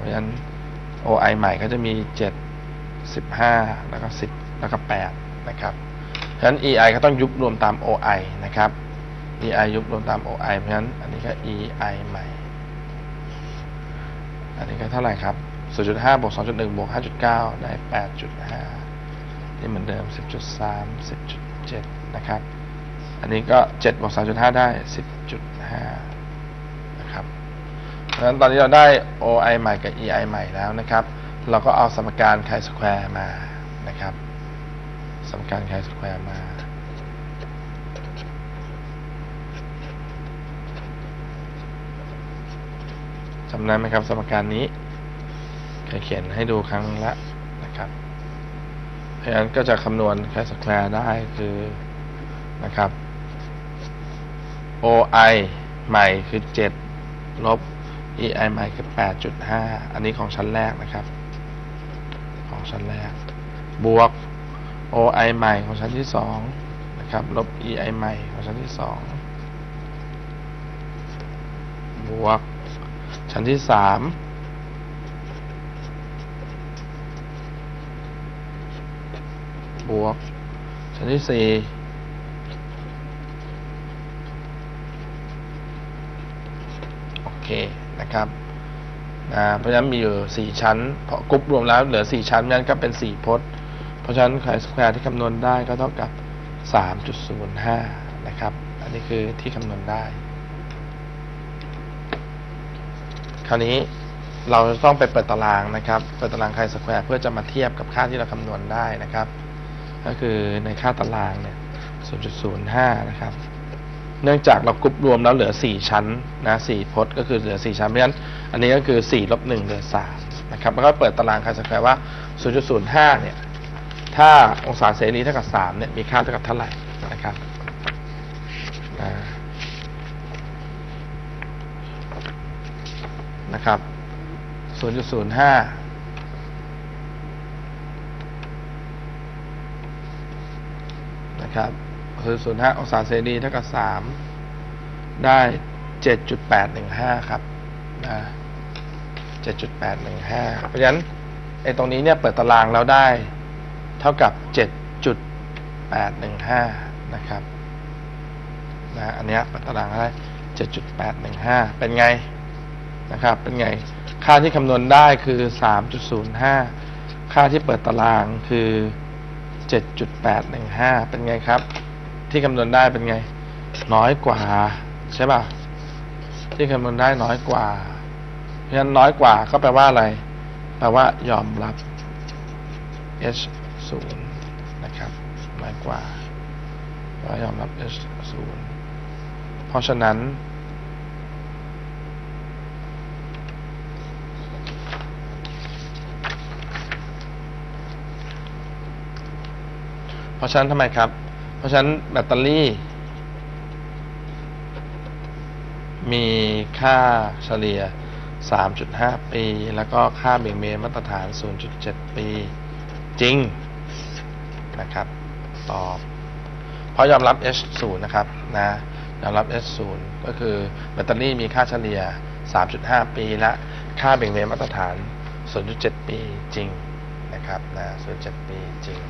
เพราะฉะนั้น OI ใหม่ก็จะมี 7 15 แล้วก็ 10 แล้วก็ 8 นะครับเพราะฉะนั้น EI ก็ต้องยุบรวมตาม OI นะครับ EI ยุบรวมตาม OI เพราะฉะนั้นอันนี้ก็ EI ใหม่ อันนี้ก็เท่าไหร่ครับ 0.5บวก2.1บวก5.9 ได้ 8.5 นี่เหมือนเดิม 10.3 10.7 นะครับ อันนี้ก็ 7บวก3.5 ได้ 10.5 เพราะฉะนั้นตอนนี้เราได้ OI ใหม่กับ EI ใหม่แล้วนะครับ เราก็เอาสมการไคสแควร์มานะครับ สมการไคสแควร์มา จำได้ไหมครับ สมการนี้เคยเขียนให้ดูครั้งละนะครับ เพราะฉะนั้นก็จะคำนวณไคสแควร์ได้คือนะครับ OI ใหม่คือ 7 ลบ EI ใหม่คือ 8.5 อันนี้ของชั้นแรกนะครับ ของชั้นแรก บวก OI ใหม่ของชั้นที่ 2 นะครับ ลบ EI ใหม่ของชั้นที่ 2 บวก ชั้นที่ 3 บวก ชั้นที่ 4โอเค นะครับนะเพราะฉะนั้นมีอยู่ 4 ชั้นพอกรุ๊ปรวมแล้วเหลือ 4 ชั้นนั้นก็เป็น 4 พจน์ เพราะฉะนั้นไขสแควร์ที่คำนวณได้ก็เท่ากับ 3.05 นะครับ อันนี้คือที่คำนวณได้ คราวนี้เราจะต้องไปเปิดตารางนะครับ เปิดตารางไคสแควร์เพื่อจะมาเทียบกับค่าที่เราคำนวณได้นะครับ ก็คือในค่าตารางเนี่ย 0.05 นะครับ เนื่องจากเรากรุ๊ปรวมแล้วเหลือ 4 ชั้นนะ4พจน์ก็คือเหลือ 4 ชั้น เพราะฉะนั้นอันนี้ก็คือ4ลบ1เหลือ3นะครับแล้วก็เปิดตารางไคสแควร์ว่า 0.05 เนี่ย ถ้าองศาเสรีเท่ากับ 3 เนี่ย มีค่าเท่ากับเท่าไหร่นะครับนะครับ 0.05นะครับ คือศูนย์ห้าองศาเซนีเท่ากับสามได้เจ็ดจุดแปดหนึ่งห้าครับนะเจ็ดจุดแปดหนึ่งห้าเพราะฉะนั้นไอ้ตรงนี้เนี่ยเปิดตารางแล้วได้ เท่ากับเจ็ดจุดแปดหนึ่งห้านะครับนะอันนี้เปิดตารางได้เจ็ดจุดแปดหนึ่งห้าเป็นไงนะครับ เป็นไง ค่าที่คำนวณได้คือสามจุดศูนย์ห้าค่าที่เปิดตารางคือ 7.815 เป็นไงครับ ที่คำนวณได้เป็นไง น้อยกว่า ใช่ป่ะที่คำนวณได้น้อยกว่า เพราะฉะนั้นน้อยกว่าก็แปลว่าอะไร แปลว่ายอมรับ h 0นะครับน้อยกว่าแปลว่ายอมรับ h 0เพราะฉะนั้น เพราะฉะนั้นทำไมครับ เพราะฉะนั้นแบตเตอรี่ มีค่าเฉลี่ย 3.5 ปี แล้วก็ค่าเบี่ยงเบนมาตรฐาน 0.7 ปี จริงนะครับ ตอบ เพราะยอมรับ H 0 นะครับนะยอมรับ H 0 ก็คือแบตเตอรี่มีค่าเฉลี่ย 3.5 ปี และค่าเบี่ยงเบนมาตรฐาน 0.7 ปีจริงนะครับนะ0.7 ปีจริง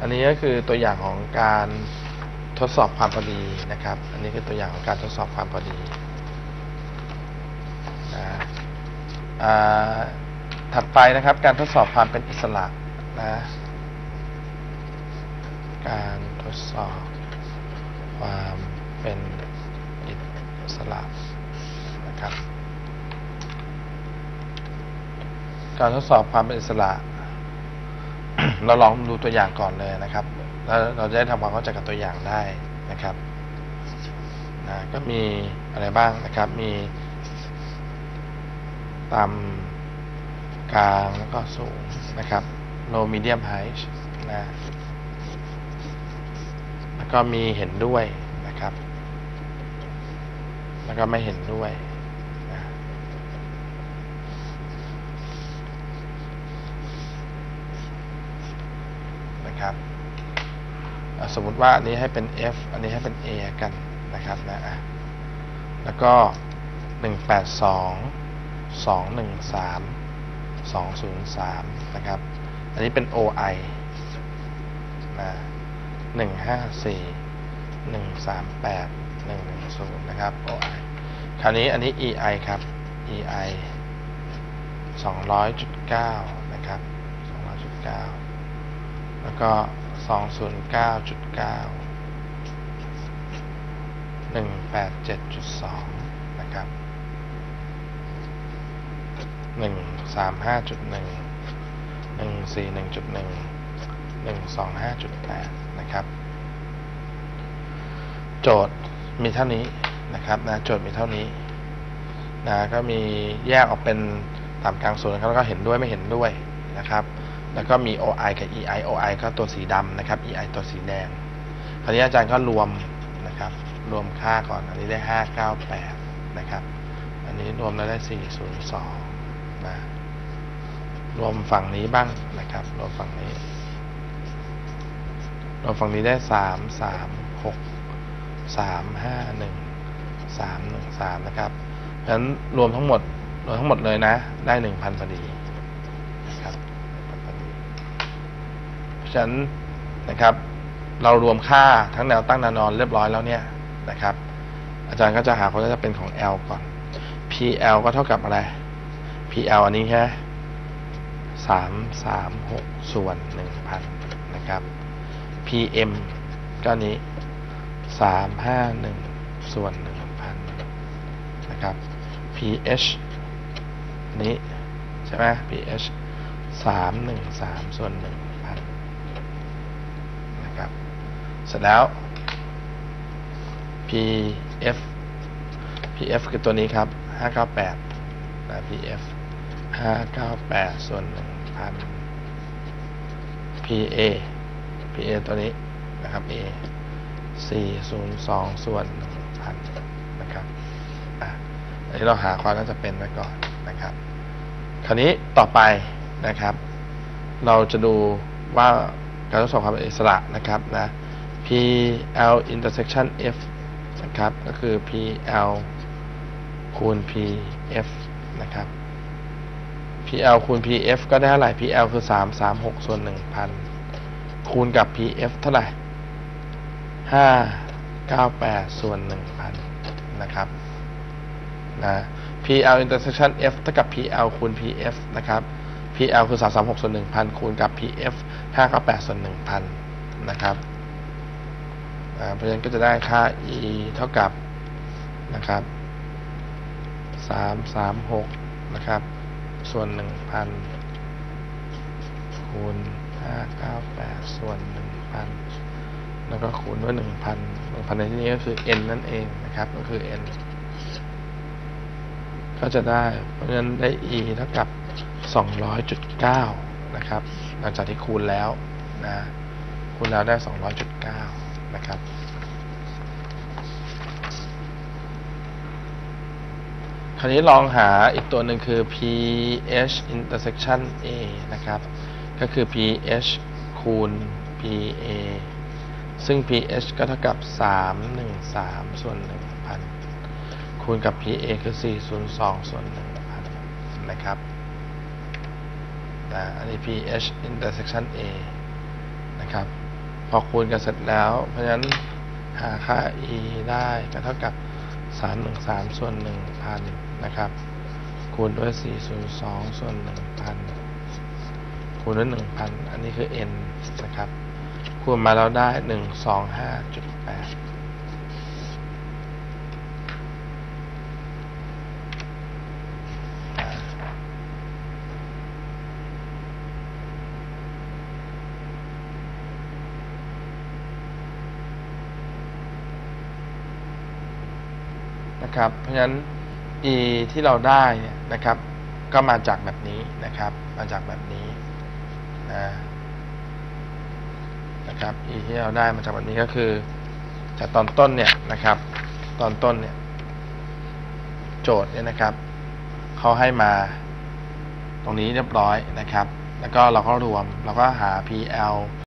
อันนี้ก็คือตัวอย่างของการทดสอบความพอดีนะครับ อันนี้คือตัวอย่างของการทดสอบความพอดีนะถัดไปนะครับการทดสอบความเป็นอิสระนะการทดสอบความเป็นอิสระนะครับ การทดสอบความเป็นอิสระ เราลองดูตัวอย่างก่อนเลยนะครับแล้วเราจะได้ทำความเข้าใจกับตัวอย่างได้นะครับนะก็มีอะไรบ้างนะครับ มีต่ำกลางแล้วก็สูงนะครับ low medium high นะแล้วก็มีเห็นด้วยนะครับ แล้วก็ไม่เห็นด้วย ครับ สมมติว่าอันนี้ให้เป็น f อันนี้ให้เป็น a กันนะครับนะแล้วก็ 182 213 203 นะครับ อันนี้เป็น OI นะ154 138 110 นะครับ OI คราวนี้อันนี้ EI ครับ EI 200.9 นะครับ 200.9 แล้วก็สองศูนย์เก้าจุดเก้าหนึ่งแปดเจ็ดจุดสองนะครับหนึ่งสามห้าจุดหนึ่งหนึ่งสี่หนึ่งจุดหนึ่งหนึ่งสองห้าจุดแปดนะครับ โจทย์มีเท่านี้นะครับนะโจทย์มีเท่านี้นะก็มีแยกออกเป็นตามกลางส่วนนะครับแล้วก็เห็นด้วยไม่เห็นด้วยนะครับ แล้วก็มี OI กับ EI OI ก็ตัวสีดำนะครับ EI ตัวสีแดงคราวนี้อาจารย์ก็รวมนะครับ รวมค่าก่อน อันนี้ได้ 598 นะครับ อันนี้รวมแล้วได้ 402 นะ รวมฝั่งนี้บ้างนะครับ รวมฝั่งนี้ รวมฝั่งนี้ได้ 3 3 6 3 5 1 3 1 3 นะครับเพราะฉะนั้นรวมทั้งหมด รวมทั้งหมดเลยนะ ได้ 1,000พอดีนะครับ เพราะฉะนั้นนะครับ เรารวมค่าทั้งแนวตั้งแนวนอนเรียบร้อยแล้วเนี่ยนะครับ อาจารย์ก็จะหาคนที่จะเป็นของ L ก่อน PL ก็เท่ากับอะไร PL อันนี้แค่สามสามหกส่วนหนึ่งพันนะครับ PM ก็นี้สามห้าหนึ่งส่วนหนึ่งพันนะครับ PH นี้ใช่ไหม PH สามหนึ่งสามส่วนหนึ่งพันนะครับ เสร็จแล้ว PF PF คือตัวนี้ครับ 598นะ PF 598 ส่วน 1,000 PA PA ตัวนี้นะครับ A 402 ส่วน 1,000 นะครับอันนี้เราหาความน่าจะเป็นไว้ก่อนนะครับ คราวนี้ต่อไปนะครับ เราจะดูว่าการทดสอบความเป็นอิสระนะครับนะ PL intersection F นะครับ ก็คือ PL คูณ PF นะครับ PL คูณ PF ก็ได้เท่าไหร่ PL คือ 336 ส่วน 1,000 คูณกับ PF เท่าไหร่ 598 ส่วน 1,000 นะครับนะ PL intersection F เท่ากับ PL คูณ PF นะครับ PL คือ 336 ส่วน 1,000 คูณกับ PF 598 ส่วน 1,000 นะครับ เพราะฉะนั้นก็จะได้ค่า e เท่ากับนะครับ336นะครับ ส่วน1,000คูณ598ส่วน1,000แล้วก็คูณด้วย1,000 1,000ในที่นี้ก็คือ n นั่นเองนะครับ ก็คือ n ก็จะได้ เพราะฉะนั้นได้ e เท่ากับ200.9นะครับ หลังจากที่คูณแล้วนะ คูณแล้วได้200.9 นะครับ คราวนี้ลองหาอีกตัวหนึ่งคือ pH intersection A นะครับ ก็คือ pH คูณ PA ซึ่ง pH ก็เท่ากับ 313 ส่วน 1,000 คูณกับ PA คือ 402 ส่วน 1,000 นะครับนะอันนี้ pH intersection A นะครับ พอคูณกันเสร็จแล้ว เพราะฉะนั้นหาค่า e ได้ก็เท่ากับ 313 ส่วน 1,000 นะครับ คูณด้วย 402 ส่วน 1,000 คูณด้วย 1,000 อันนี้คือ n นะครับ คูณมาแล้วได้ 125.8 นะครับ เพราะฉะนั้น e ที่เราได้เนี่ยนะครับ ก็มาจากแบบนี้นะครับ มาจากแบบนี้นะนะครับ e ที่เราได้มาจากแบบนี้ก็คือ จากตอนต้นเนี่ยนะครับ ตอนต้นเนี่ย โจทย์เนี่ยนะครับเขาให้มาตรงนี้เรียบร้อยนะครับ แล้วก็เราก็รวมเราก็หา PL